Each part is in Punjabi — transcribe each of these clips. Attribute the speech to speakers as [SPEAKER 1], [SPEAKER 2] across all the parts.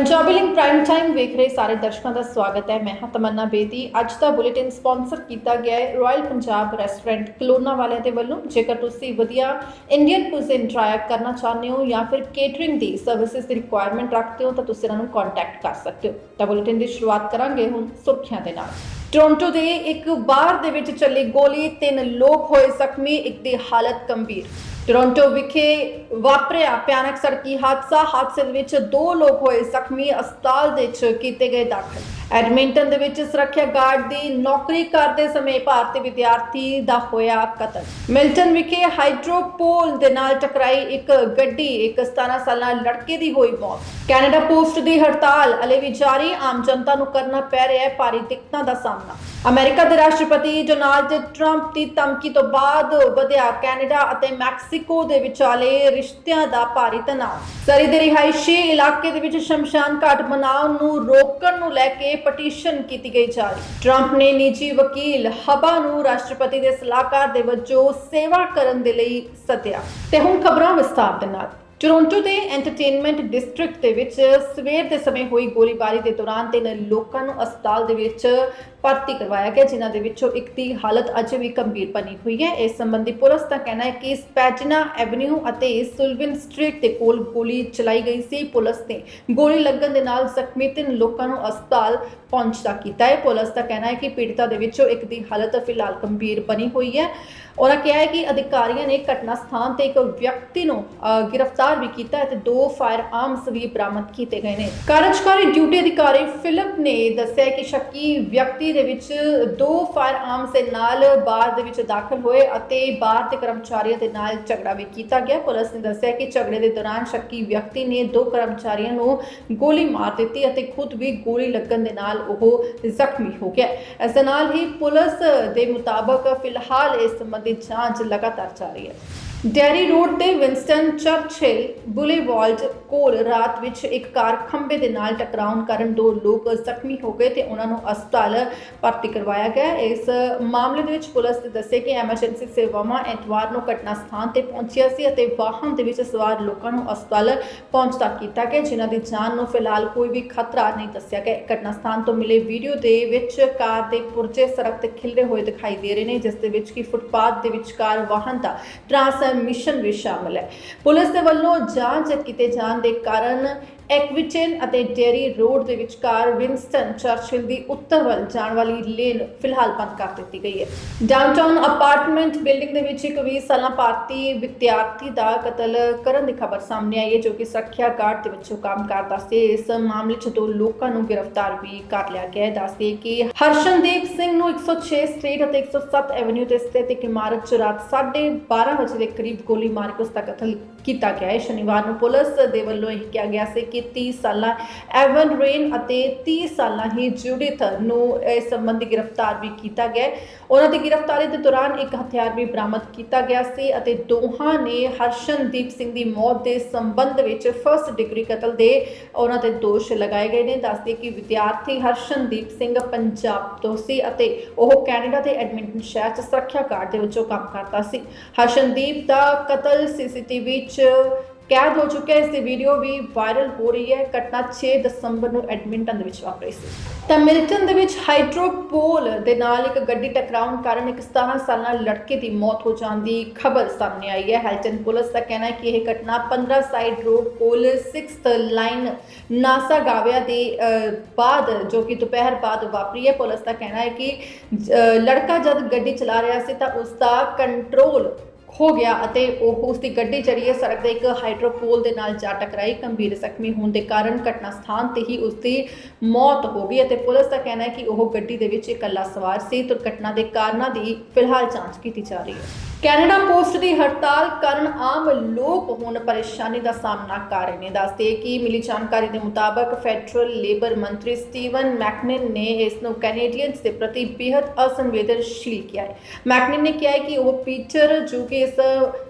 [SPEAKER 1] ਪੰਜਾਬੀ ਲਿੰਕ ਪ੍ਰਾਈਮ ਟਾਈਮ ਵੇਖ ਰਹੇ ਸਾਰੇ ਦਰਸ਼ਕਾਂ ਦਾ ਸਵਾਗਤ ਹੈ। ਮੈਂ ਹਾਂ ਤਮੰਨਾ ਬੇਦੀ। ਅੱਜ ਦਾ ਬੁਲੇਟਿਨ ਸਪਾਂਸਰ ਕੀਤਾ ਗਿਆ ਹੈ ਰਾਇਲ ਪੰਜਾਬ ਰੈਸਟੋਰੈਂਟ ਕਲੋਨਾ ਵਾਲਿਆਂ ਦੇ ਵੱਲੋਂ। ਜੇਕਰ ਤੁਸੀਂ ਵਧੀਆ ਇੰਡੀਅਨ ਕੁਜ਼ਿਨ ਟਰਾਈ ਕਰਨਾ ਚਾਹੁੰਦੇ ਹੋ ਜਾਂ ਫਿਰ ਕੇਟਰਿੰਗ ਦੀ ਸਰਵਿਸਿਜ਼ ਦੀ ਰਿਕੁਆਇਰਮੈਂਟ ਰੱਖਦੇ ਹੋ ਤਾਂ ਤੁਸੀਂ ਇਹਨਾਂ ਨੂੰ ਕੰਟੈਕਟ ਕਰ ਸਕਦੇ ਹੋ। ਤਾਂ ਬੁਲੇਟਿਨ ਦੀ ਸ਼ੁਰੂਆਤ ਕਰਾਂਗੇ ਹੁਣ ਸੁਰਖੀਆਂ ਦੇ ਨਾਲ। ਟੋਰਾਂਟੋ ਦੇ ਇੱਕ ਬਾਰ ਦੇ ਵਿੱਚ ਚੱਲੀ ਗੋਲੀ, ਤਿੰਨ ਲੋਕ ਹੋਏ ਜ਼ਖਮੀ, ਇੱਕ ਦੀ ਹਾਲਤ ਗੰਭੀਰ। ਟੋਰਾਂਟੋ ਵਿਖੇ ਵਾਪਰਿਆ ਭਿਆਨਕ ਸੜਕੀ ਹਾਦਸਾ। ਹਾਦਸੇ ਦੇ ਵਿੱਚ ਦੋ ਲੋਕ ਹੋਏ ਜ਼ਖਮੀ, ਹਸਪਤਾਲ ਦੇ ਵਿੱਚ ਕੀਤੇ ਗਏ ਦਾਖਲ। ਐਡਮਿੰਟਨ ਦੇ ਵਿੱਚ ਸੁਰੱਖਿਆ ਗਾਰਡ ਦੀ ਨੌਕਰੀ ਕਰਦੇ ਸਮੇਂ ਭਾਰਤੀ ਵਿਦਿਆਰਥੀ ਦਾ ਹੋਇਆ ਕਤਲ। ਮਿਲਟਨ ਵਿਖੇ ਹਾਈਡਰੋਪੋਲ ਦੇ ਨਾਲ ਟਕਰਾਈ ਇੱਕ ਗੱਡੀ, ਇੱਕ 17 ਸਾਲਾ ਲੜਕੇ ਦੀ ਹੋਈ ਮੌਤ। ਕੈਨੇਡਾ ਪੋਸਟ ਦੀ ਹੜਤਾਲ, ਹਲੇ ਵੀ ਜਾਰੀ, ਆਮ ਜਨਤਾ ਨੂੰ ਕਰਨਾ ਪੈ ਰਿਹਾ ਹੈ ਭਾਰੀ ਦਿੱਕਤਾਂ ਦਾ ਸਾਹਮਣਾ। ਅਮਰੀਕਾ ਦੇ ਰਾਸ਼ਟਰਪਤੀ ਡੋਨਾਲਡ ਟਰੰਪ ਦੀ ਧਮਕੀ ਤੋਂ ਬਾਅਦ ਵਧਿਆ ਕੈਨੇਡਾ ਅਤੇ ਮੈਕਸੀਕੋ ਦੇ ਵਿਚਾਲੇ ਰਿਸ਼ਤਿਆਂ ਦਾ ਭਾਰੀ ਤਣਾਅ। ਸਰੀ ਦੇ ਰਿਹਾਇਸ਼ੀ ਇਲਾਕੇ ਦੇ ਵਿੱਚ ਸ਼ਮਸ਼ਾਨ ਘਾਟ ਬਣਾਉਣ ਨੂੰ ਰੋਕਣ ਨੂੰ ਲੈ ਕੇ ਪਟੀਸ਼ਨ ਕੀਤੀ ਗਈ ਜਾਰੀ। ਟਰੰਪ ਨੇ ਨਿੱਜੀ ਵਕੀਲ ਹਬਾ ਨੂੰ ਰਾਸ਼ਟਰਪਤੀ ਦੇ ਸਲਾਹਕਾਰ ਦੇ ਵਜੋਂ ਸੇਵਾ ਕਰਨ ਦੇ ਲਈ ਸੱਦਿਆ। ਤੇ ਹੁਣ ਖਬਰਾਂ ਵਿਸਤਾਰ ਦੇ ਨਾਲ। ਟੋਰਾਂਟੋ ਦੇ ਐਂਟਰਟੇਨਮੈਂਟ ਡਿਸਟ੍ਰਿਕਟ ਦੇ ਵਿੱਚ ਸਵੇਰ ਦੇ ਸਮੇਂ ਹੋਈ ਗੋਲੀਬਾਰੀ ਦੇ ਦੌਰਾਨ ਤਿੰਨ ਲੋਕਾਂ ਨੂੰ ਹਸਪਤਾਲ ਦੇ ਵਿੱਚ ਭਰਤੀ ਕਰਵਾਇਆ ਗਿਆ, ਜਿਨ੍ਹਾਂ ਦੇ ਵਿੱਚੋਂ ਇੱਕ ਦੀ ਹਾਲਤ ਅਜੇ ਵੀ ਗੰਭੀਰ ਬਣੀ ਹੋਈ ਹੈ। ਇਸ ਸੰਬੰਧੀ ਪੁਲਿਸ ਦਾ ਕਹਿਣਾ ਹੈ ਕਿ ਸਪੈਜਨਾ ਐਵਨਿਊ ਅਤੇ ਸੁਲਵਿਨ ਸਟਰੀਟ ਦੇ ਕੋਲ ਗੋਲੀ ਚਲਾਈ ਗਈ ਸੀ। ਪੁਲਿਸ ਨੇ ਗੋਲੀ ਲੱਗਣ ਦੇ ਨਾਲ ਜ਼ਖਮੀ ਤਿੰਨ ਲੋਕਾਂ ਨੂੰ ਹਸਪਤਾਲ ਪਹੁੰਚਦਾ ਕੀਤਾ ਹੈ। ਪੁਲਿਸ ਦਾ ਕਹਿਣਾ ਹੈ ਕਿ ਪੀੜਤਾ ਦੇ ਵਿੱਚੋਂ ਇੱਕ ਦੀ ਹਾਲਤ ਫਿਲਹਾਲ ਗੰਭੀਰ ਬਣੀ ਹੋਈ ਹੈ ਉਹਨਾਂ ਕਿਹਾ ਹੈ ਕਿ ਅਧਿਕਾਰੀਆਂ ਨੇ ਘਟਨਾ ਸਥਾਨ ਤੇ ਇੱਕ ਵਿਅਕਤੀ ਨੂੰ ਗ੍ਰਿਫਤਾਰ ਵੀ ਕੀਤਾ ਅਤੇ ਦੋ ਫਾਇਰ ਆਰਮਸ ਵੀ ਬਰਾਮਦ ਕੀਤੇ ਗਏ ਨੇ। ਕਾਰਜਕਾਰੀ ਡਿਊਟੀ ਅਧਿਕਾਰੀ ਫਿਲਿਪ ਨੇ ਦੱਸਿਆ ਕਿ ਸ਼ੱਕੀ ਵਿਅਕਤੀ ਦੇ ਵਿੱਚ ਦੋ ਫਾਇਰ ਆਰਮਸ ਦੇ ਨਾਲ ਬਾਰ ਦੇ ਵਿੱਚ ਦਾਖਲ ਹੋਏ ਅਤੇ ਬਾਰ ਦੇ ਕਰਮਚਾਰੀਆਂ ਦੇ ਨਾਲ ਝਗੜਾ ਵੀ ਕੀਤਾ ਗਿਆ। ਪੁਲਿਸ ਨੇ ਦੱਸਿਆ ਕਿ ਝਗੜੇ ਦੇ ਦੌਰਾਨ ਸ਼ੱਕੀ ਵਿਅਕਤੀ ਨੇ ਦੋ ਕਰਮਚਾਰੀਆਂ ਨੂੰ ਗੋਲੀ ਮਾਰ ਦਿੱਤੀ ਅਤੇ ਖੁਦ ਵੀ ਗੋਲੀ ਲੱਗਣ ਦੇ ਨਾਲ ਉਹ ਜ਼ਖਮੀ ਹੋ ਗਿਆ। ਇਸ ਦੇ ਨਾਲ ਹੀ ਪੁਲਿਸ ਦੇ ਮੁਤਾਬਕ ਫਿਲਹਾਲ ਇਸ ਸੰਬੰਧੀ ਜਾਂਚ ਲਗਾਤਾਰ ਜਾਰੀ ਹੈ। ਡੈਰੀ ਰੋਡ ਤੇ ਵਿੰਸਟਨ ਚਰਚਿਲ ਬੁਲੇਵਾਰਡ ਕੋਲ ਰਾਤ ਵਿੱਚ ਇੱਕ ਕਾਰ ਖੰਭੇ ਦੇ ਨਾਲ ਟਕਰਾਉਣ ਕਾਰਨ ਦੋ ਲੋਕ ਜ਼ਖਮੀ ਹੋ ਗਏ ਤੇ ਉਹਨਾਂ ਨੂੰ ਹਸਪਤਾਲ ਭਰਤੀ ਕਰਵਾਇਆ ਗਿਆ। ਇਸ ਮਾਮਲੇ ਦੇ ਵਿੱਚ ਪੁਲਿਸ ਨੇ ਦੱਸਿਆ ਕਿ ਐਮਰਜੈਂਸੀ ਸੇਵਾਵਾਂ ਐਤਵਾਰ ਨੂੰ ਘਟਨਾ ਸਥਾਨ ਤੇ ਪਹੁੰਚਿਆ ਸੀ ਅਤੇ ਵਾਹਨ ਦੇ ਵਿੱਚ ਸਵਾਰ ਲੋਕਾਂ ਨੂੰ ਹਸਪਤਾਲ ਪਹੁੰਚਦਾ ਕੀਤਾ ਗਿਆ, ਜਿਨ੍ਹਾਂ ਦੀ ਜਾਨ ਨੂੰ ਫਿਲਹਾਲ ਕੋਈ ਵੀ ਖਤਰਾ ਨਹੀਂ ਦੱਸਿਆ ਗਿਆ। ਘਟਨਾ ਸਥਾਨ ਤੋਂ ਮਿਲੇ ਵੀਡੀਓ ਦੇ ਵਿੱਚ ਕਾਰ ਦੇ ਪੁਰਜੇ ਸੜਕ ਤੇ ਖਿਲਰੇ ਹੋਏ ਦਿਖਾਈ ਦੇ ਰਹੇ ਨੇ, ਜਿਸ ਦੇ ਵਿੱਚ ਕਿ ਫੁੱਟਪਾਥ ਦੇ ਵਿਚਕਾਰ ਵਾਹਨ ਦਾ ਟ੍ਰਾਂਸ ਮਿਸ਼ਨ ਵੀ ਸ਼ਾਮਲ ਹੈ। ਪੁਲਿਸ ਦੇ ਵੱਲੋਂ ਜਾਂਚ ਕੀਤੇ ਜਾਣ ਦੇ ਕਾਰਨ ਐਕਵਿਚਨ ਅਤੇ ਡੇਰੀ ਰੋਡ ਦੇ ਵਿਚਕਾਰ ਵਿੰਸਟਨ ਚਰਚਿਲ ਦੀ ਉੱਤਰ ਵੱਲ ਜਾਣ ਵਾਲੀ ਲੇਨ ਫਿਲਹਾਲ ਬੰਦ ਕਰ ਦਿੱਤੀ ਗਈ ਹੈ। ਡਾਊਨਟਾਊਨ ਅਪਾਰਟਮੈਂਟ ਬਿਲਡਿੰਗ ਦੇ ਵਿੱਚ ਇੱਕ 20 ਸਾਲਾ ਭਾਰਤੀ ਵਿਦਿਆਰਥੀ ਦਾ ਕਤਲ ਕਰਨ ਦੀ ਖਬਰ ਸਾਹਮਣੇ ਆਈ ਹੈ, ਜੋ ਕਿ ਸੁਰੱਖਿਆ ਗਾਰਡ ਦੇ ਵਿੱਚੋਂ ਕੰਮ ਕਰਦਾ ਸੀ। ਇਸ ਮਾਮਲੇ 'ਚ ਦੋ ਲੋਕਾਂ ਨੂੰ ਗ੍ਰਿਫਤਾਰ ਵੀ ਕਰ ਲਿਆ ਗਿਆ ਹੈ। ਦੱਸਦੇ ਕਿ ਹਰਸ਼ਨਦੀਪ ਸਿੰਘ ਨੂੰ 106 ਸਟਰੀਟ ਅਤੇ 107 ਐਵਨਿਊ ਤੇ ਸਥਿਤ ਇੱਕ ਇਮਾਰਤ 'ਚ ਰਾਤ 12:30 ਵਜੇ ਦੇ ਕਰੀਬ ਗੋਲੀ ਮਾਰ ਕੇ ਉਸ ਦਾ ਕਤਲ ਕੀਤਾ ਗਿਆ ਹੈ। ਸ਼ਨੀਵਾਰ ਨੂੰ ਪੁਲਿਸ ਦੇ ਵੱਲੋਂ ਇਹ ਕਿਹਾ ਗਿਆ ਸੀ ਕਿ 30 ਸਾਲਾ, ਐਵਨ ਰੇਨ ਅਤੇ 30 ਸਾਲਾ ਹੀ ਜੁਡਿਥ ਨੂੰ ਇਸ ਸੰਬੰਧੀ ਗ੍ਰਿਫਤਾਰ ਵੀ ਕੀਤਾ ਗਿਆ ਉਹਨਾਂ ਦੀ ਗ੍ਰਿਫਤਾਰੀ ਦੇ ਦੌਰਾਨ ਇੱਕ ਹਥਿਆਰ ਵੀ ਬਰਾਮਦ ਕੀਤਾ ਗਿਆ ਸੀ ਅਤੇ ਦੋਹਾਂ ਨੇ ਹਰਸ਼ਨਦੀਪ ਸਿੰਘ ਦੀ ਮੌਤ ਦੇ ਸੰਬੰਧ ਵਿੱਚ ਫਰਸਟ ਡਿਗਰੀ ਕਤਲ ਦੇ ਉਹਨਾਂ ਤੇ ਦੋਸ਼ ਲਗਾਏ ਗਏ ਨੇ। ਦੱਸਦੇ ਕਿ ਵਿਦਿਆਰਥੀ ਹਰਸ਼ਨਦੀਪ ਸਿੰਘ ਪੰਜਾਬ ਤੋਂ ਸੀ ਅਤੇ ਉਹ ਕੈਨੇਡਾ ਦੇ ਐਡਮਿੰਟਨ ਸ਼ਹਿਰ 'ਚ ਸੁਰੱਖਿਆ ਗਾਰਡ ਦੇ ਵਜੋਂ ਕੰਮ ਕਰਦਾ ਸੀ। ਹਰਸ਼ਨਦੀਪ ਦਾ ਕਤਲ ਸੀਸੀਟੀਵੀ 'ਚ ਕੈਦ ਹੋ ਚੁੱਕਿਆ ਇਸ ਦੀ ਵੀਡੀਓ ਵੀ ਵਾਇਰਲ ਹੋ ਰਹੀ ਹੈ। ਘਟਨਾ 6 ਦਸੰਬਰ ਨੂੰ ਐਡਮਿੰਟਨ ਦੇ ਵਿੱਚ ਵਾਪਰੀ ਸੀ। ਤਾਂ ਮਿਲਟਨ ਦੇ ਵਿੱਚ ਹਾਈਡਰੋਪੋਲ ਦੇ ਨਾਲ ਇੱਕ ਗੱਡੀ ਟਕਰਾਉਣ ਕਾਰਨ ਇੱਕ 17 ਸਾਲਾ ਲੜਕੇ ਦੀ ਮੌਤ ਹੋ ਜਾਣ ਦੀ ਖਬਰ ਸਾਹਮਣੇ ਆਈ ਹੈ। ਹੈਲਟਨ ਪੁਲਿਸ ਦਾ ਕਹਿਣਾ ਹੈ ਕਿ ਇਹ ਘਟਨਾ 15 ਸਾਈਡ ਰੋਡ ਕੋਲ 6th ਲਾਈਨ ਨਾਸਾ ਗਾਵਿਆ ਦੇ ਬਾਅਦ, ਜੋ ਕਿ ਦੁਪਹਿਰ ਬਾਅਦ ਵਾਪਰੀ ਹੈ। ਪੁਲਿਸ ਦਾ ਕਹਿਣਾ ਹੈ ਕਿ ਲੜਕਾ ਜਦ ਗੱਡੀ ਚਲਾ ਰਿਹਾ ਸੀ ਤਾਂ ਉਸ ਦਾ ਕੰਟਰੋਲ ਹੋ ਗਿਆ ਅਤੇ ਉਹ ਉਸ ਦੀ ਗੱਡੀ ਜਿਹੜੀ ਹੈ ਸੜਕ ਦੇ ਇੱਕ ਹਾਈਡਰੋਪੋਲ ਦੇ ਨਾਲ ਜਾ ਟਕਰਾਈ। ਗੰਭੀਰ ਜ਼ਖਮੀ ਹੋਣ ਦੇ ਕਾਰਨ ਘਟਨਾ ਸਥਾਨ ਤੇ ਹੀ ਉਸ ਦੀ ਮੌਤ ਹੋ ਗਈ ਅਤੇ ਪੁਲਿਸ ਦਾ ਕਹਿਣਾ ਹੈ ਕਿ ਉਹ ਗੱਡੀ ਦੇ ਵਿੱਚ ਇਕੱਲਾ ਸਵਾਰ ਸੀ। ਦੁਰਘਟਨਾ ਦੇ ਕਾਰਨਾਂ ਦੀ ਫਿਲਹਾਲ ਜਾਂਚ ਕੀਤੀ ਜਾ ਰਹੀ ਹੈ। ਕੈਨੇਡਾ ਪੋਸਟ ਦੀ ਹੜਤਾਲ ਕਾਰਨ ਆਮ ਲੋਕ ਹੁਣ ਪਰੇਸ਼ਾਨੀ ਦਾ ਸਾਹਮਣਾ ਕਰ ਰਹੇ ਨੇ। ਦੱਸਦੇ ਕਿ ਮਿਲੀ ਜਾਣਕਾਰੀ ਦੇ ਮੁਤਾਬਕ ਫੈਡਰਲ ਲੇਬਰ ਮੰਤਰੀ ਸਟੀਵਨ ਮੈਕਨਿਨ ਨੇ ਇਸ ਨੂੰ ਕੈਨੇਡੀਅਨਸ ਦੇ ਪ੍ਰਤੀ ਬੇहद ਅਸੰਵੇਦਨਸ਼ੀਲ ਕਿਹਾ ਹੈ। ਮੈਕਨਿਨ ਨੇ ਕਿਹਾ ਹੈ ਕਿ ਉਹ ਪੀਟਰ ਜੋ ਕਿ ਇਸ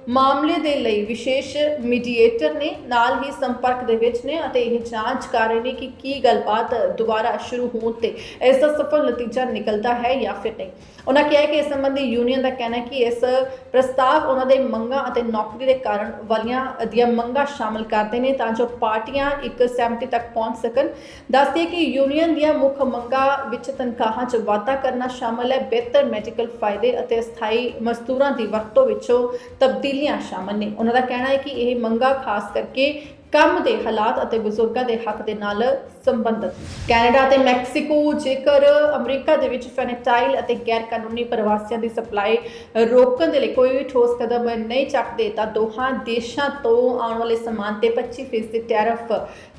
[SPEAKER 1] ਮਾਮਲੇ ਦੇ ਲਈ ਵਿਸ਼ੇਸ਼ ਮੀਡੀਏਟਰ ਨੇ, ਨਾਲ ਹੀ ਸੰਪਰਕ ਦੇ ਵਿੱਚ ਨੇ ਅਤੇ ਇਹ ਜਾਂਚ ਕਰ ਰਹੇ ਨੇ ਕਿ ਕੀ ਗੱਲਬਾਤ ਦੁਬਾਰਾ ਸ਼ੁਰੂ ਹੋਣ ਤੇ ਇਸ ਦਾ ਸਫਲ ਨਤੀਜਾ ਨਿਕਲਦਾ ਹੈ ਜਾਂ ਫਿਰ ਨਹੀਂ। ਉਹਨਾਂ ਕਿਹਾ ਕਿ ਇਸ ਸੰਬੰਧੀ ਯੂਨੀਅਨ ਦਾ ਕਹਿਣਾ ਹੈ ਕਿ ਇਸ ਪ੍ਰਸਤਾਵ ਉਹਨਾਂ ਦੇ ਮੰਗਾਂ ਅਤੇ ਨੌਕਰੀ ਦੇ ਕਾਰਨ ਵਾਲੀਆਂ ਦੀਆਂ ਮੰਗਾਂ ਸ਼ਾਮਲ ਕਰਦੇ ਨੇ ਤਾਂ ਜੋ ਪਾਰਟੀਆਂ ਇੱਕ ਸਹਿਮਤੀ ਤੱਕ ਪਹੁੰਚ ਸਕਣ। ਦੱਸਦੇ ਕਿ ਯੂਨੀਅਨ ਦੀਆਂ ਮੁੱਖ ਮੰਗਾਂ ਵਿੱਚ ਤਨਖਾਹਾਂ 'ਚ ਵਾਧਾ ਕਰਨਾ ਸ਼ਾਮਲ ਹੈ। ਬਿਹਤਰ ਮੈਡੀਕਲ ਫਾਇਦੇ ਅਤੇ ਸਥਾਈ ਮਜ਼ਦੂਰਾਂ ਦੀ ਵਰਤੋਂ ਵਿੱਚੋਂ ਤਬਦੀਲੀਆਂ ਸ਼ਾਮਲ ਨੇ। ਉਹਨਾਂ ਦਾ ਕਹਿਣਾ ਹੈ ਕਿ ਇਹ ਮੰਗਾਂ ਖਾਸ ਕਰਕੇ ਕੰਮ ਦੇ ਹਾਲਾਤ ਅਤੇ ਬਜ਼ੁਰਗਾਂ ਦੇ ਹੱਕ ਦੇ ਨਾਲ ਸੰਬੰਧਿਤ। ਕੈਨੇਡਾ ਅਤੇ ਮੈਕਸੀਕੋ, ਜੇਕਰ ਅਮਰੀਕਾ ਦੇ ਵਿੱਚ ਫੈਨਟਾਈਲ ਅਤੇ ਗੈਰ ਕਾਨੂੰਨੀ ਪ੍ਰਵਾਸੀਆਂ ਦੀ ਸਪਲਾਈ ਰੋਕਣ ਦੇ ਲਈ ਕੋਈ ਵੀ ਠੋਸ ਕਦਮ ਨਹੀਂ ਚੱਕਦੇ, ਤਾਂ ਦੋਹਾਂ ਦੇਸ਼ਾਂ ਤੋਂ ਆਉਣ ਵਾਲੇ ਸਮਾਨ ਤੇ 25% ਦੀ ਟੈਰਿਫ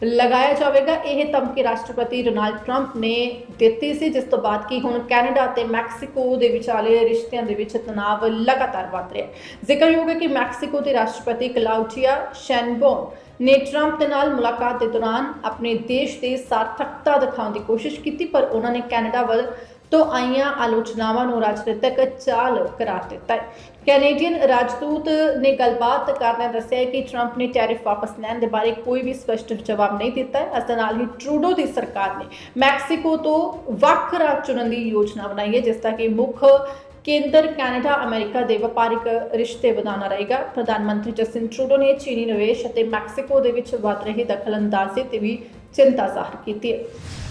[SPEAKER 1] ਲਗਾਇਆ ਜਾਵੇਗਾ। ਇਹ ਧਮਕੀ ਰਾਸ਼ਟਰਪਤੀ ਡੋਨਾਲਡ ਟਰੰਪ ਨੇ ਦਿੱਤੀ ਸੀ, ਜਿਸ ਤੋਂ ਬਾਅਦ ਕਿ ਹੁਣ ਕੈਨੇਡਾ ਅਤੇ ਮੈਕਸੀਕੋ ਦੇ ਵਿਚਾਲੇ ਰਿਸ਼ਤਿਆਂ ਦੇ ਵਿੱਚ ਤਣਾਅ ਲਗਾਤਾਰ ਵੱਧ ਰਿਹਾ ਹੈ। ਜ਼ਿਕਰਯੋਗ ਹੈ ਕਿ ਮੈਕਸੀਕੋ ਦੇ ਰਾਸ਼ਟਰਪਤੀ ਕਲਾਉਡੀਆ ਸ਼ੈਨਬੋਨ ਨੇ ਟਰੰਪ ਦੇ ਨਾਲ ਮੁਲਾਕਾਤ ਦੇ ਦੌਰਾਨ ਆਪਣੇ ਦੇਸ਼ ਦੇ ਸਾਰਥਕਤਾ ਦਿਖਾਉਣ ਦੀ ਕੋਸ਼ਿਸ਼ ਕੀਤੀ, ਪਰ ਉਹਨਾਂ ਨੇ ਕੈਨੇਡਾ ਵੱਲ ਤੋਂ ਆਈਆਂ ਆਲੋਚਨਾਵਾਂ ਨੂੰ ਰਾਜਨੀਤਿਕ ਚਾਲ ਕਰਾਰ ਦਿੱਤਾ ਹੈ। ਕੈਨੇਡੀਅਨ ਰਾਜਦੂਤ ਨੇ ਗੱਲਬਾਤ ਕਰਦਿਆਂ ਦੱਸਿਆ ਕਿ ਟਰੰਪ ਨੇ ਟੈਰਿਫ ਵਾਪਸ ਲੈਣ ਦੇ ਬਾਰੇ ਕੋਈ ਵੀ ਸਪਸ਼ਟ ਜਵਾਬ ਨਹੀਂ ਦਿੱਤਾ ਹੈ। ਇਸ ਦੇ ਨਾਲ ਹੀ ਟਰੂਡੋ ਦੀ ਸਰਕਾਰ ਨੇ ਮੈਕਸੀਕੋ ਤੋਂ ਵੱਖ ਰਾਜ ਚੁਣਨ ਦੀ ਯੋਜਨਾ ਬਣਾਈ ਹੈ, ਜਿਸ ਦਾ ਕਿ ਮੁੱਖ ਕੇਂਦਰ, ਕੈਨੇਡਾ, ਅਮਰੀਕਾ ਦੇ ਵਪਾਰਿਕ ਰਿਸ਼ਤੇ ਵਧਾਉਣਾ ਰਹੇਗਾ। ਪ੍ਰਧਾਨ ਮੰਤਰੀ ਜਸਟਿਨ ਟਰੂਡੋ ਨੇ ਚੀਨੀ ਨਿਵੇਸ਼ ਅਤੇ ਮੈਕਸੀਕੋ ਦੇ ਵਿੱਚ ਵੱਧ ਰਹੀ ਦਖਲਅੰਦਾਜ਼ੀ ਤੇ ਵੀ ਚਿੰਤਾ ਜ਼ਾਹਰ ਕੀਤੀ ਹੈ।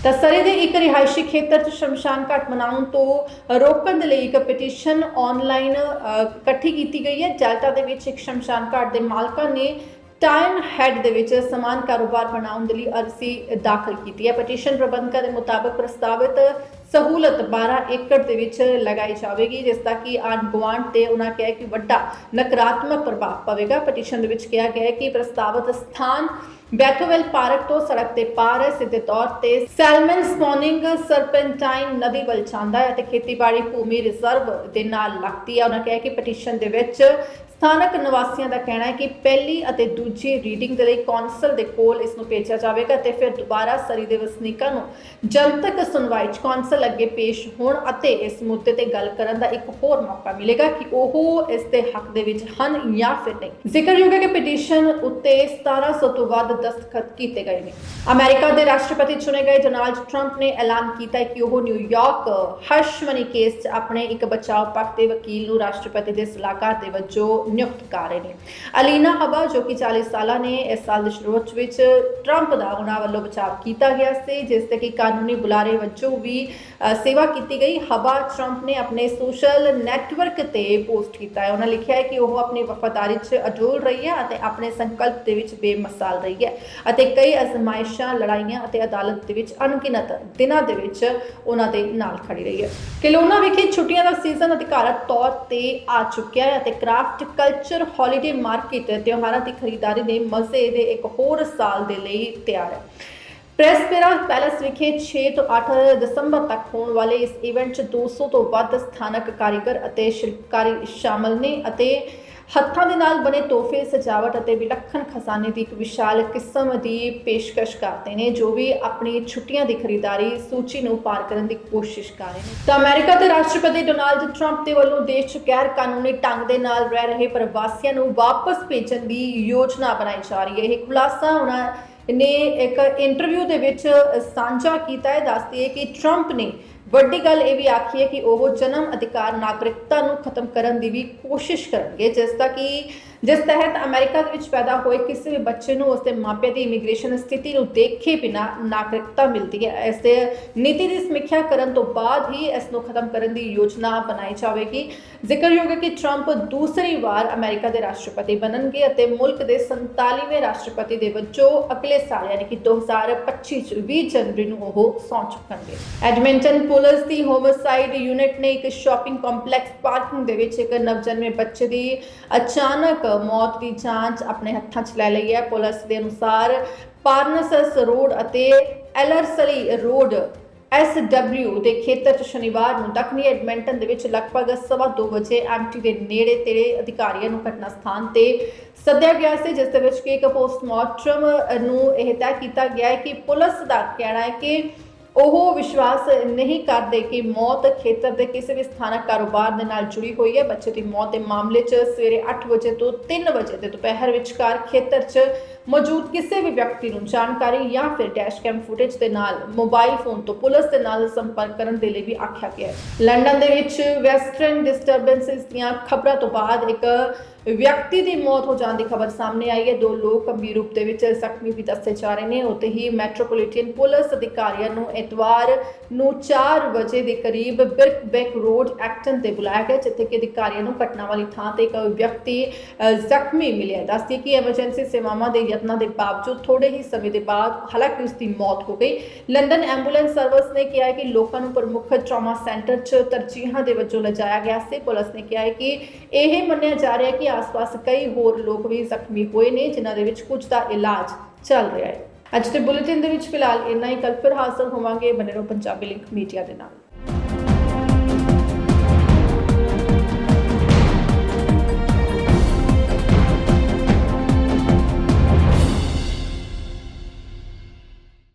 [SPEAKER 1] ਤਾਂ ਸਰੇ ਦੇ ਇੱਕ ਰਿਹਾਇਸ਼ੀ ਖੇਤਰ 'ਚ ਸ਼ਮਸ਼ਾਨ ਘਾਟ ਮਨਾਉਣ ਤੋਂ ਰੋਕਣ ਦੇ ਲਈ ਇੱਕ ਪਟੀਸ਼ਨ ਆਨਲਾਈਨ ਇਕੱਠੀ ਕੀਤੀ ਗਈ ਹੈ। ਜੈਲਟਾ ਦੇ ਵਿੱਚ ਇੱਕ ਸ਼ਮਸ਼ਾਨ ਘਾਟ ਦੇ ਮਾਲਕਾਂ ਨੇ ਟਾਈਮ ਹੈਡ ਦੇ ਵਿੱਚ ਸਮਾਨ ਕਾਰੋਬਾਰ ਬਣਾਉਣ ਦੇ ਲਈ ਅਰਜ਼ੀ ਦਾਖਲ ਕੀਤੀ ਹੈ। ਪਟੀਸ਼ਨ ਪ੍ਰਬੰਧਕਾਂ ਦੇ ਮੁਤਾਬਕ ਪ੍ਰਸਤਾਵਿਤ ਸਹੂਲਤ 12 ਏਕੜ ਦੇ ਵਿੱਚ ਲਗਾਈ ਜਾਵੇਗੀ, ਜਿਸ ਦਾ ਕਿ ਆਂਢ ਗੁਆਂਢ ਤੇ ਉਹਨਾਂ ਕਿਹਾ ਕਿ ਵੱਡਾ ਨਕਾਰਾਤਮਕ ਪ੍ਰਭਾਵ ਪਵੇਗਾ। ਪਟੀਸ਼ਨ ਦੇ ਵਿੱਚ ਕਿਹਾ ਗਿਆ ਹੈ ਕਿ ਪ੍ਰਸਤਾਵਿਤ ਸਥਾਨ ਬੈਥੋਵੈਲ ਪਾਰਕ ਤੋਂ ਸੜਕ ਤੇ ਪਾਰ ਹੈ। ਸਿੱਧੇ ਤੌਰ ਤੇ ਸੈਲਮਨ ਸਪੌਨਿੰਗ ਸਰਪੈਂਟਾਈਨ ਨਦੀ ਵੱਲ ਜਾਂਦਾ ਹੈ ਅਤੇ ਖੇਤੀਬਾੜੀ ਭੂਮੀ ਰਿਜ਼ਰਵ ਦੇ ਨਾਲ ਲੱਗਦੀ ਹੈ। ਉਹਨਾਂ ਕਿਹਾ ਕਿ ਪਟੀਸ਼ਨ ਦੇ ਵਿੱਚ ਸਥਾਨਕ ਨਿਵਾਸੀਆਂ ਦਾ ਕਹਿਣਾ ਹੈ ਕਿ ਪਹਿਲੀ ਅਤੇ ਦੂਜੀ ਰੀਡਿੰਗ ਦੇ ਲਈ ਕੌਂਸਲ ਦੇ ਕੋਲ ਇਸ ਨੂੰ ਭੇਜਿਆ ਜਾਵੇਗਾ ਤੇ ਫਿਰ ਦੁਬਾਰਾ ਸਰੀ ਦੇ ਵਸਨੀਕਾਂ ਨੂੰ ਜਨਤਕ ਸੁਣਵਾਈ 'ਚ ਕੌਂਸਲ ਅੱਗੇ ਪੇਸ਼ ਹੋਣ ਅਤੇ ਇਸ ਮੁੱਦੇ ਤੇ ਗੱਲ ਕਰਨ ਦਾ ਇੱਕ ਹੋਰ ਮੌਕਾ ਮਿਲੇਗਾ ਕਿ ਉਹ ਇਸ ਦੇ ਹੱਕ ਦੇ ਵਿੱਚ ਹਨ ਜਾਂ ਫਿਰ ਨਹੀਂ। ਜ਼ਿਕਰਯੋਗ ਹੈ ਕਿ ਪਟੀਸ਼ਨ ਉੱਤੇ 1700 ਤੋਂ ਵੱਧ ਦਸਤਖਤ ਕੀਤੇ ਗਏ ਨੇ। ਅਮਰੀਕਾ ਦੇ ਰਾਸ਼ਟਰਪਤੀ ਚੁਣੇ ਗਏ ਡੋਨਾਲਡ ਟਰੰਪ ਨੇ ਐਲਾਨ ਕੀਤਾ ਹੈ ਕਿ ਉਹ ਨਿਊਯਾਰਕ ਹਰਸ਼ਮਨੀ ਕੇਸ 'ਚ ਆਪਣੇ ਇੱਕ ਬਚਾਓ ਪੱਖ ਦੇ ਵਕੀਲ ਨੂੰ ਰਾਸ਼ਟਰਪਤੀ ਦੇ ਸਲਾਹਕਾਰ ਦੇ ਵਜੋਂ ਨਿਯੁਕਤ ਕਰ ਰਹੇ ਨੇ। ਅਲੀਨਾ ਹਬਾ ਜੋ ਕਿ 40 ਸਾਲਾਂ ਨੇ ਇਸ ਸਾਲ ਦੇ ਸ਼ੁਰੂਆਤ ਵਿੱਚ ਟਰੰਪ ਦਾ ਉਹਨਾਂ ਵੱਲੋਂ ਬਚਾਅ ਕੀਤਾ ਗਿਆ ਸੀ, ਜਿਸ ਤੇ ਕਿ ਕਾਨੂੰਨੀ ਬੁਲਾਰੇ ਵਜੋਂ ਵੀ ਸੇਵਾ ਕੀਤੀ ਗਈ। ਹਬਾ ਟਰੰਪ ਨੇ ਆਪਣੇ ਸੋਸ਼ਲ ਨੈਟਵਰਕ ਤੇ ਪੋਸਟ ਕੀਤਾ ਹੈ। ਉਹਨਾਂ ਲਿਖਿਆ ਹੈ ਕਿ ਉਹ ਆਪਣੀ ਵਫਾਦਾਰੀ 'ਚ ਅਡੋਲ ਰਹੀ ਹੈ ਅਤੇ ਆਪਣੇ ਸੰਕਲਪ ਦੇ ਵਿੱਚ ਬੇਮਿਸਾਲ ਰਹੀ ਹੈ ਅਤੇ ਕਈ ਅਜ਼ਮਾਇਸ਼ਾਂ, ਲੜਾਈਆਂ ਅਤੇ ਅਦਾਲਤ ਦੇ ਵਿੱਚ ਅਣਗਿਣਤ ਦਿਨਾਂ ਦੇ ਵਿੱਚ ਉਹਨਾਂ ਦੇ ਨਾਲ ਖੜੀ ਰਹੀ ਹੈ। ਕਿਲੋਨਾ ਵਿਖੇ ਛੁੱਟੀਆਂ ਦਾ ਸੀਜ਼ਨ ਅਧਿਕਾਰਤ ਤੌਰ ਤੇ ਆ ਚੁੱਕਿਆ ਹੈ ਅਤੇ ਕ੍ਰਾਫਟ ਕਲਚਰ ਹੌਲੀਡੇ ਮਾਰਕੀਟ ਤਿਉਹਾਰਾਂ ਦੀ ਖਰੀਦਦਾਰੀ ਦੇ ਮਜ਼ੇ ਦੇ ਇੱਕ ਹੋਰ ਸਾਲ ਦੇ ਲਈ ਤਿਆਰ ਹੈ। ਪ੍ਰੈਸਪੇਰਾ ਪੈਲਸ ਵਿਖੇ 6 ਤੋਂ 8 ਦਸੰਬਰ ਤੱਕ ਹੋਣ ਵਾਲੇ ਇਸ ਇਵੈਂਟ 'ਚ 200 ਤੋਂ ਵੱਧ ਸਥਾਨਕ ਕਾਰੀਗਰ ਅਤੇ ਸ਼ਿਲਪਕਾਰੀ ਸ਼ਾਮਲ ਨੇ ਅਤੇ ਹੱਥਾਂ ਦੇ ਨਾਲ ਬਣੇ ਤੋਹਫੇ, ਸਜਾਵਟ ਅਤੇ ਵਿਲੱਖਣ ਖਜ਼ਾਨੇ ਦੀ ਇੱਕ ਵਿਸ਼ਾਲ ਕਿਸਮ ਦੀ ਪੇਸ਼ਕਸ਼ ਕਰਦੇ ਨੇ, ਜੋ ਵੀ ਆਪਣੀ ਛੁੱਟੀਆਂ ਦੀ ਖਰੀਦਦਾਰੀ ਸੂਚੀ ਨੂੰ ਪਾਰ ਕਰਨ ਦੀ ਕੋਸ਼ਿਸ਼ ਕਰ ਰਹੇ ਨੇ। ਤਾਂ ਅਮਰੀਕਾ ਦੇ ਰਾਸ਼ਟਰਪਤੀ ਡੋਨਾਲਡ ਟਰੰਪ ਦੇ ਵੱਲੋਂ ਦੇਸ਼ 'ਚ ਗੈਰ ਕਾਨੂੰਨੀ ਢੰਗ ਦੇ ਨਾਲ ਰਹਿ ਰਹੇ ਪ੍ਰਵਾਸੀਆਂ ਨੂੰ ਵਾਪਸ ਭੇਜਣ ਦੀ ਯੋਜਨਾ ਬਣਾਈ ਜਾ ਰਹੀ ਹੈ। ਇਹ ਖੁਲਾਸਾ ਉਹਨਾਂ ਨੇ ਇੱਕ ਇੰਟਰਵਿਊ ਦੇ ਵਿੱਚ ਸਾਂਝਾ ਕੀਤਾ ਹੈ। ਦੱਸਦੀ ਹੈ ਕਿ ਟਰੰਪ ਨੇ ਵੱਡੀ ਗੱਲ ਇਹ ਵੀ ਆਖੀ ਹੈ ਕਿ ਉਹ ਜਨਮ ਅਧਿਕਾਰ ਨਾਗਰਿਕਤਾ ਨੂੰ ਖਤਮ ਕਰਨ ਦੀ ਵੀ ਕੋਸ਼ਿਸ਼ ਕਰਨਗੇ, ਜਿਸ ਦਾ ਕਿ ਜਿਸ ਤਹਿਤ ਅਮਰੀਕਾ ਦੇ ਵਿੱਚ ਪੈਦਾ ਹੋਏ ਕਿਸੇ ਵੀ ਬੱਚੇ ਨੂੰ ਉਸਦੇ ਮਾਪਿਆਂ ਦੀ ਇਮੀਗ੍ਰੇਸ਼ਨ ਸਥਿਤੀ ਨੂੰ ਦੇਖੇ ਬਿਨਾ ਨਾਗਰਿਕਤਾ ਮਿਲਦੀ ਹੈ। ਇਸ ਦੇ ਨੀਤੀ ਦੀ ਸਮੀਖਿਆ ਕਰਨ ਤੋਂ ਬਾਅਦ ਹੀ ਇਸ ਨੂੰ ਖਤਮ ਕਰਨ ਦੀ ਯੋਜਨਾ ਬਣਾਈ ਜਾਵੇਗੀ। ਜ਼ਿਕਰਯੋਗ ਹੈ ਕਿ ਟਰੰਪ ਦੂਸਰੀ ਵਾਰ ਅਮਰੀਕਾ ਦੇ ਰਾਸ਼ਟਰਪਤੀ ਬਣਨਗੇ ਅਤੇ ਮੁਲਕ ਦੇ 47ਵੇਂ ਰਾਸ਼ਟਰਪਤੀ ਦੇ ਵਜੋਂ ਅਗਲੇ ਸਾਲ, ਯਾਨੀ ਕਿ 2025 ਚ 20 ਜਨਵਰੀ ਨੂੰ ਉਹ ਸੌਂ ਚੁੱਕਣਗੇ। ਐਡਮਿੰਟਨ ਪੁਲਿਸ ਦੀ ਹੋਮਸਾਈਡ ਯੂਨਿਟ ਨੇ ਇੱਕ ਸ਼ਾਪਿੰਗ ਕੰਪਲੈਕਸ ਪਾਰਕਿੰਗ ਦੇ ਵਿੱਚ ਇੱਕ ਨਵਜਨਮੇ ਬੱਚੇ ਦੀ ਅਚਾਨਕ ਮੌਤ ਦੀ ਜਾਂਚ ਆਪਣੇ ਹੱਥਾਂ 'ਚ ਲੈ ਲਈ ਹੈ। ਪੁਲਿਸ ਦੇ ਅਨੁਸਾਰ ਪਾਰਨਸਸ ਰੋਡ ਅਤੇ ਐਲਰਸਲੀ ਰੋਡ ਐਸਡਬਲਯੂ ਦੇ ਖੇਤਰ 'ਚ ਸ਼ਨੀਵਾਰ ਨੂੰ ਦੱਖਣੀ ਐਡਮਿੰਟਨ ਦੇ ਵਿੱਚ ਲਗਭਗ ਸਵਾ ਦੋ ਵਜੇ ਐਮਟੀ ਦੇ ਨੇੜੇ ਤੇੜੇ ਅਧਿਕਾਰੀਆਂ ਨੂੰ ਘਟਨਾ ਸਥਾਨ ਤੇ ਸੱਦਿਆ ਗਿਆ ਸੀ, ਜਿਸ ਦੇ ਵਿੱਚ ਕਿ ਇੱਕ ਪੋਸਟਮਾਰਟਮ ਨੂੰ ਇਹ ਤੈਅ ਕੀਤਾ ਗਿਆ ਹੈ ਕਿ ਪੁਲਿਸ ਦਾ ਕਹਿਣਾ ਹੈ ਕਿ ਉਹ ਵਿਸ਼ਵਾਸ ਨਹੀਂ ਕਰਦੇ ਕਿ ਮੌਤ ਖੇਤਰ ਦੇ ਕਿਸੇ ਵੀ ਸਥਾਨਕ ਕਾਰੋਬਾਰ ਦੇ ਨਾਲ ਜੁੜੀ ਹੋਈ ਹੈ। ਬੱਚੇ ਦੀ ਮੌਤ ਦੇ ਮਾਮਲੇ 'ਚ ਸਵੇਰੇ 8 ਵਜੇ ਤੋਂ 3 ਵਜੇ ਦੇ ਦੁਪਹਿਰ ਵਿਚਕਾਰ ਖੇਤਰ 'ਚ ਮੌਜੂਦ ਕਿਸੇ ਵੀ ਵਿਅਕਤੀ ਨੂੰ ਜਾਣਕਾਰੀ ਜਾਂ ਫਿਰ ਡੈਸ਼ ਕੈਮ ਫੁਟੇਜ ਦੇ ਨਾਲ ਮੋਬਾਈਲ ਫੋਨ ਤੋਂ ਪੁਲਿਸ ਦੇ ਨਾਲ ਸੰਪਰਕ ਕਰਨ ਦੇ ਲਈ ਵੀ ਆਖਿਆ ਗਿਆ ਹੈ। ਲੰਡਨ ਦੇ ਵਿੱਚ ਵੈਸਟਰਨ ਡਿਸਟਰਬੈਂਸਸ ਦੀਆਂ ਖਬਰਾਂ ਤੋਂ ਬਾਅਦ ਇੱਕ ਵਿਅਕਤੀ ਦੀ ਮੌਤ ਹੋ ਜਾਣ ਦੀ ਖਬਰ ਸਾਹਮਣੇ ਆਈ ਹੈ। ਦੋ ਲੋਕ ਗੰਭੀਰ ਰੂਪ ਦੇ ਵਿੱਚ ਜ਼ਖਮੀ ਵੀ ਦੱਸੇ ਜਾ ਰਹੇ ਨੇ। ਉੱਤੇ ਹੀ ਮੈਟਰੋਪੋਲੀਟਨ ਪੁਲਿਸ ਅਧਿਕਾਰੀਆਂ ਨੂੰ ਐਤਵਾਰ ਨੂੰ 4 ਵਜੇ ਦੇ ਕਰੀਬ ਬਿਰਕਬੈਕ ਰੋਡ ਐਕਟਨ ਤੇ ਬੁਲਾਇਆ ਗਿਆ, ਜਿੱਥੇ ਕਿ ਅਧਿਕਾਰੀਆਂ ਨੂੰ ਘਟਨਾ ਵਾਲੀ ਥਾਂ ਤੇ ਇੱਕ ਵਿਅਕਤੀ ਜ਼ਖਮੀ ਮਿਲਿਆ ਦੱਸਦੀ ਕਿ ਐਮਰਜੈਂਸੀ ਸੇਵਾਵਾਂ ਦੇ ਯਤਨਾਂ ਦੇ ਬਾਵਜੂਦ ਥੋੜੇ ਹੀ ਸਮੇਂ ਦੇ ਬਾਅਦ ਹਾਲਾਂਕਿ ਉਸ ਦੀ ਮੌਤ ਹੋ ਗਈ। ਲੰਡਨ ਐਂਬੂਲੈਂਸ ਸਰਵਿਸ ਨੇ ਕਿਹਾ ਹੈ ਕਿ ਲੋਕਾਂ ਨੂੰ ਪ੍ਰਮੁੱਖ ਟਰਾਮਾ ਸੈਂਟਰ 'ਚ ਤਰਜੀਹਾਂ ਦੇ ਵਜੋਂ ਲਿਜਾਇਆ ਗਿਆ ਸੀ। ਪੁਲਿਸ ਨੇ ਕਿਹਾ ਹੈ ਕਿ ਇਹ ਮੰਨਿਆ ਜਾ ਰਿਹਾ ਹੈ ਕਿ ਆਸ-ਪਾਸ ਕਈ ਹੋਰ ਲੋਕ ਵੀ ਜ਼ਖਮੀ ਹੋਏ ਨੇ, ਜਿਨ੍ਹਾਂ ਦੇ ਵਿੱਚ ਕੁਝ ਦਾ ਇਲਾਜ ਚੱਲ ਰਿਹਾ ਹੈ। ਅੱਜ ਦੇ ਬੁਲੇਟਿਨ ਦੇ ਵਿੱਚ ਫਿਲਹਾਲ ਇੰਨਾ ਹੀ। ਕੱਲ ਫਿਰ ਹਾਜ਼ਰ ਹੋਵਾਂਗੇ। ਬਨੇ ਰਹੋ ਪੰਜਾਬੀ ਲਿੰਕ ਮੀਡੀਆ ਦੇ ਨਾਲ।